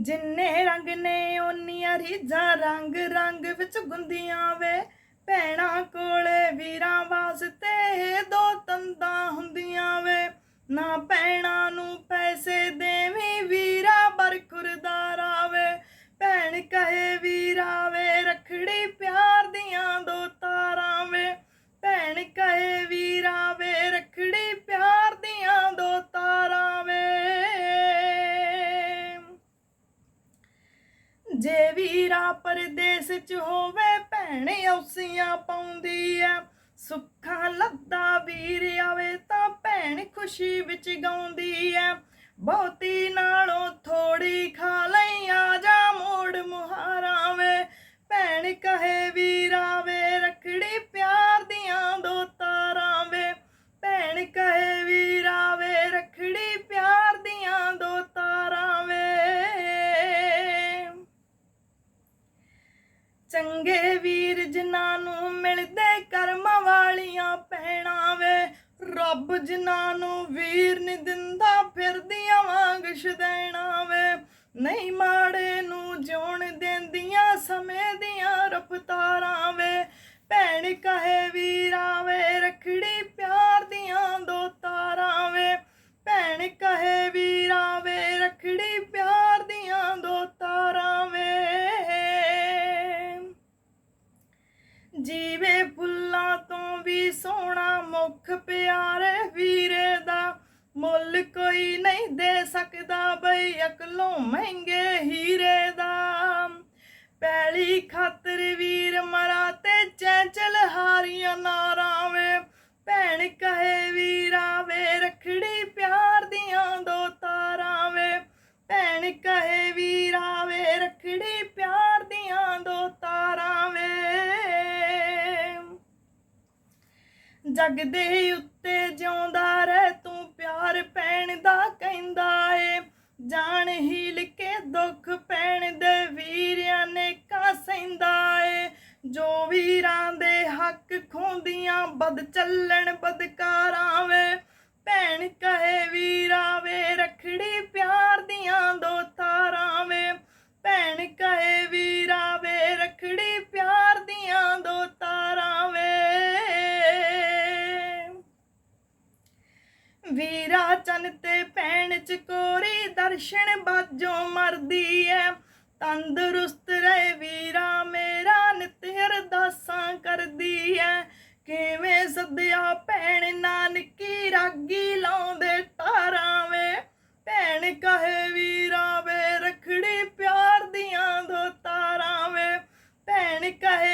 ਜਿੰਨੇ ਰੰਗ ਨੇ, ਓਨੀਆਂ ਰੀਝਾਂ ਰੰਗ ਰੰਗ ਵਿੱਚ ਗੁੰਦੀਆਂ ਵੇ। ਭੈਣਾਂ ਕੋਲੇ ਵੀਰਾਂ ਵਾਸਤੇ ਦੋ ਤੰਦਾਂ ਹੁੰਦੀਆਂ ਵੇ। ਨਾ ਭੈਣਾਂ ਨੂੰ ਪੈਸੇ ਦੇਵੀਂ, ਵੀਰਾ ਬਰਖੁਰਦਾਰ ਆਵੇ ਭੈਣ ਕਹੇ ਵੀਰਾ ਵੇ, ਰਖੜੀ ਪਿਆਰ ਜੇ ਵੀਰਾ ਪਰਦੇਸ ਚ ਹੋਵੇ ਭੈਣ, ਔਸੀਆਂ ਪਾਉਂਦੀ ਐ। ਸੁੱਖਾਂ ਲੱਦਾ ਵੀਰ ਆਵੇ ਤਾਂ ਭੈਣ ਖੁਸ਼ੀ ਵਿੱਚ ਗਾਉਂਦੀ ਐ। ਬਹੁਤੀ ਨਾਲੋਂ ਥੋੜੀ ਖਾ ਚੰਗੇ ਵੀਰ ਜਿਨ੍ਹਾਂ ਨੂੰ ਮਿਲਦੇ ਕਰਮ ਵਾਲੀਆਂ ਭੈਣਾਂ ਵੇ, ਰੱਬ ਜਿਨ੍ਹਾਂ ਨੂੰ ਵੀਰ ਨੀ ਦਿੰਦਾ ਫਿਰਦੀਆਂ ਵਾਂਗ ਦੇਣਾ ਵੇ। ਨਹੀਂ ਮਾੜੇ ਸੋਹਣਾ ਪਿਆਰੇ ਵੀਰੇ ਦਾ ਮੁੱਲ ਕੋਈ ਨਹੀਂ ਦੇ ਸਕਦਾ ਬਈ ਅਕਲੋਂ ਮਹਿੰਗੇ ਹੀਰੇ ਦਾ। ਪੈਲੀ ਖਾਤਰ ਵੀਰ ਮਰਾ ਤੇ ਚੈਂਚਲ ਹਾਰੀਆਂ ਨਾਰਾਂ ਵੇ, ਭੈਣ ਕਹੇ ਵੀ ਜਗ ਦੇ ਉੱਤੇ ਜਿਉਂਦਾ ਰਹਿ, ਤੂੰ ਪਿਆਰ ਪੈਣ ਦਾ ਕਹਿੰਦਾ ਏ। ਜਾਣ ਹੀ ਲਿਕੇ ਦੁੱਖ ਪੈਣ ਦੇ ਵੀਰਿਆਂ ਨੇ ਕਾ ਸੈਂਦਾ ਏ। ਜੋ ਵੀਰਾਂ ਦੇ ਹੱਕ ਖੋਂਦੀਆਂ, ਬਦ ਚੱਲਣ ਬਦਕਾਰਾਂ ਵੇ। ਭੈਣ ਕਹੇ ਵੀਰਾ ਵੀਰਾ ਚੰਨ ਤੇ ਪੈਣ ਚ ਕੋਰੀ ਦਰਸ਼ਨ ਬਾਜੋ ਮਰਦੀ ਐ। ਤੰਦਰੁਸਤ ਰਹੇ ਵੀਰਾ ਮੇਰਾ, ਨਿਤ ਅਰਦਾਸਾਂ ਕਰਦੀ ਐ। ਕਿਵੇਂ ਸੱਦਿਆ ਭੈਣ ਨਾਨਕੀ, ਰਾਗੀ ਲਾਉਂਦੇ ਤਾਰਾਂ ਵੇ। ਭੈਣ ਕਹੇ ਵੀਰਾ ਵੇ, ਰਖੜੀ ਪਿਆਰ ਦੀਆਂ ਦੋ ਤਾਰਾਂ ਵੇ। ਭੈਣ ਕਹੇ